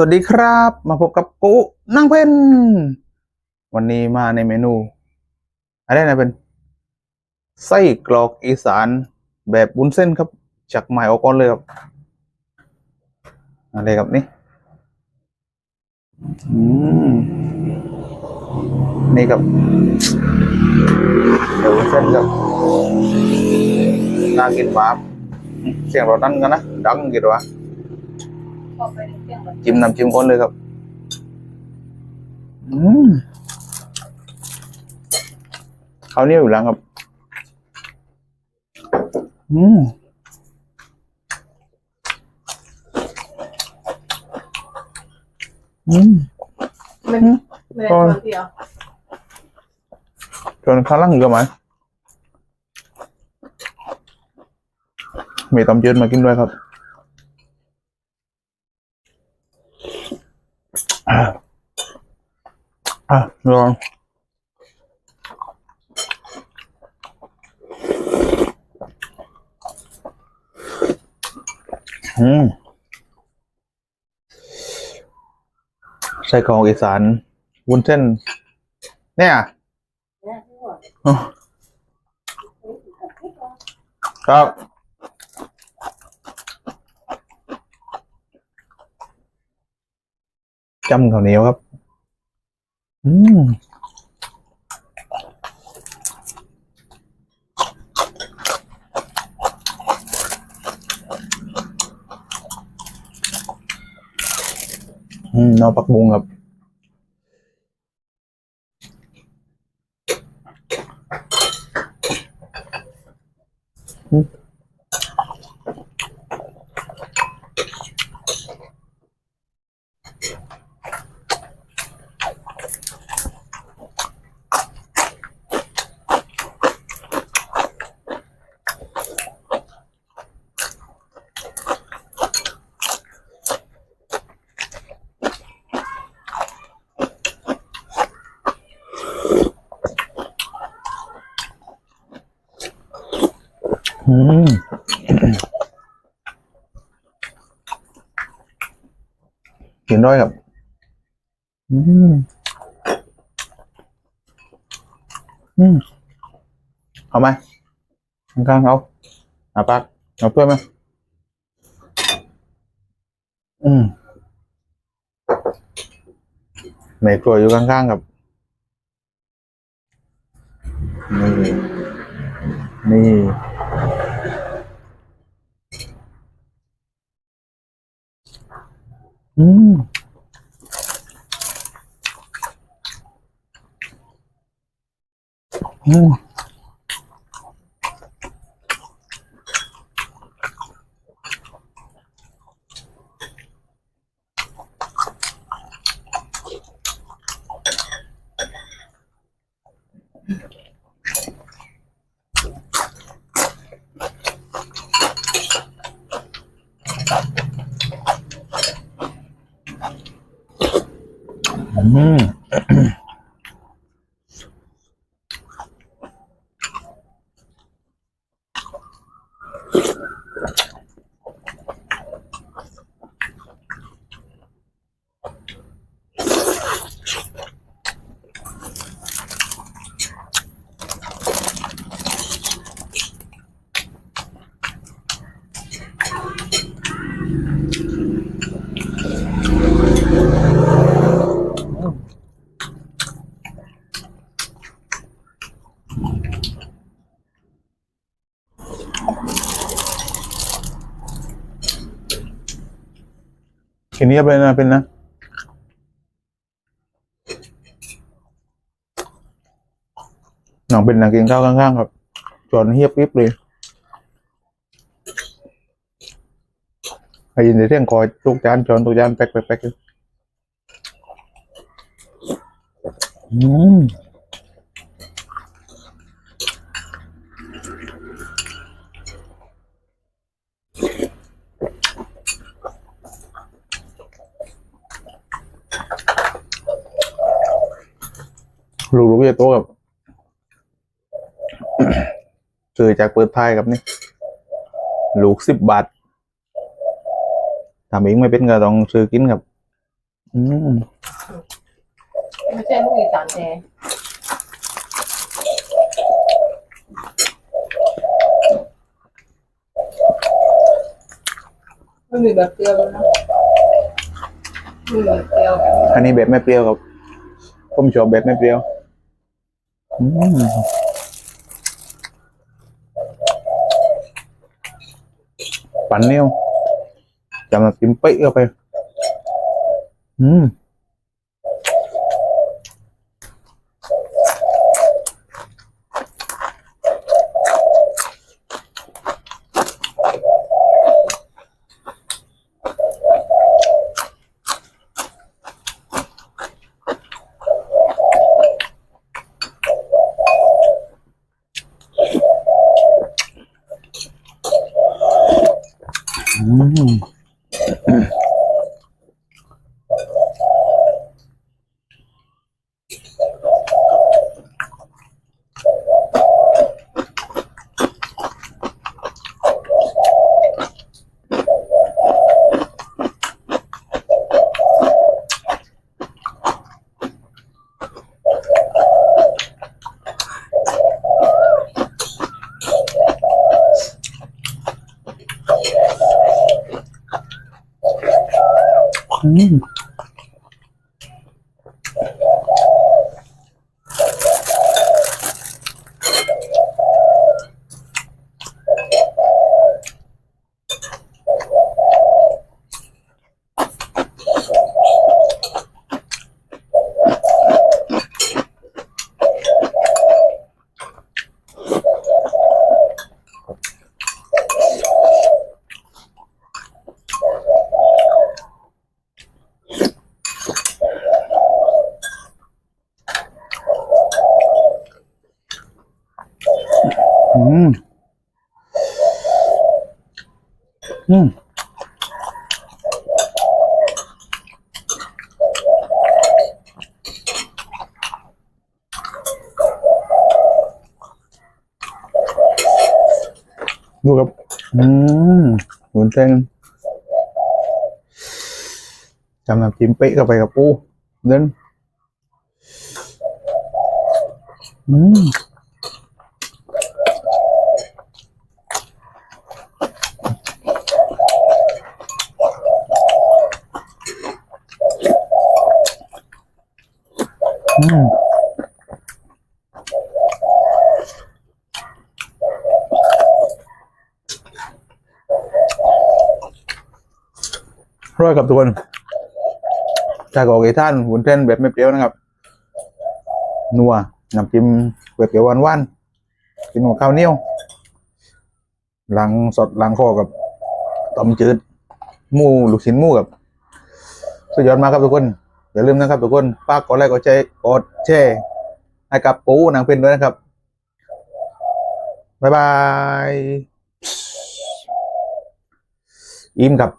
สวัสดีครับ มาพบกับกูนั่งเพนวันนี้มาในเมนูอะไรนะเป็นไส้กรอกอีสานแบบบุ้นเส้นครับจากไม้ออกก่อนเลยครับอะไรครับนี่อืมนี่ครับเดี๋ยวเส้นครับน่ากินมากเสียงรถนั่นกันนะดังกี่ตัว จิ้มน้ำจิ้มก้นเลยครับ อืมเขาวเหนี่ยวอยู่หลังครับ อืมอืมไม่ไม่ได้ก่อนตัวเดียวจนข้างล่างอยู่ไหมมีตำจืดมากินด้วยครับ อะอะลองอืมใส่กรอกอีสานวุ้นเส้น เนี่ยเนี่ยที่ว่าอ๋อครับ จ้ำข้าวเหนียวครับ อืมอืมนอปักบุงครับ อืม กินด้วยครับ อืม อืม เอาไหมข้างๆเอาเอาปักเอาเพื่อนไหมอืมแม่ครัวอยู่ข้างๆครับ นี่ นี่ Mm. Mm. อื อืมอืมทีนี้เป็นนะเป็นนะหนังเป็นนังกินข้าวข้างๆครับจอนเฮียบริบเลยให้ยินเสียงคอยทุกจานจอนทุกจานแป๊กแป๊กแป๊กอยู่อืม ลูกลูกเยโตะกับซื้อจากเปิดไทยครับนี่ ลูกสิบบาททำเองไม่เป็นก็ต้องซื้อกินครับ อืมไม่ใช่ลูกอีสานแท้มันมีแบบเปรี้ยวด้วยนะมีแบบเปรี้ยวอันนี้แบบไม่เปรี้ยวครับผมชอบแบบไม่เปรี้ยว อืมปั่นเนี่ยวจำมาจิ้มเป๊ะเข้าไป อืม อืม อืมอืม อืมดูครับ อืมหมุนเส้นจำน้ำจิ้มเป๊ะเข้าไปกับปูเดินอืม ร่อยกับทุกคนจากออกอีท่านหุนเส้นแบบไม่เปรี้ยวนะครับ นัวน้ำจิ้มแบบเปรี้ยวหวานๆกินกับข้าวเหนียวหลังสดหลังคอกับต้มจืดหมูลูกชิ้นหมูกับสุดยอดมากครับทุกคน อย่าลืมนะครับทุกคนฝากกดไลค์กดแชร์กดแชร์ให้กับปูนางเพนด้วยนะครับ บ๊ายบาย อิ่มครับ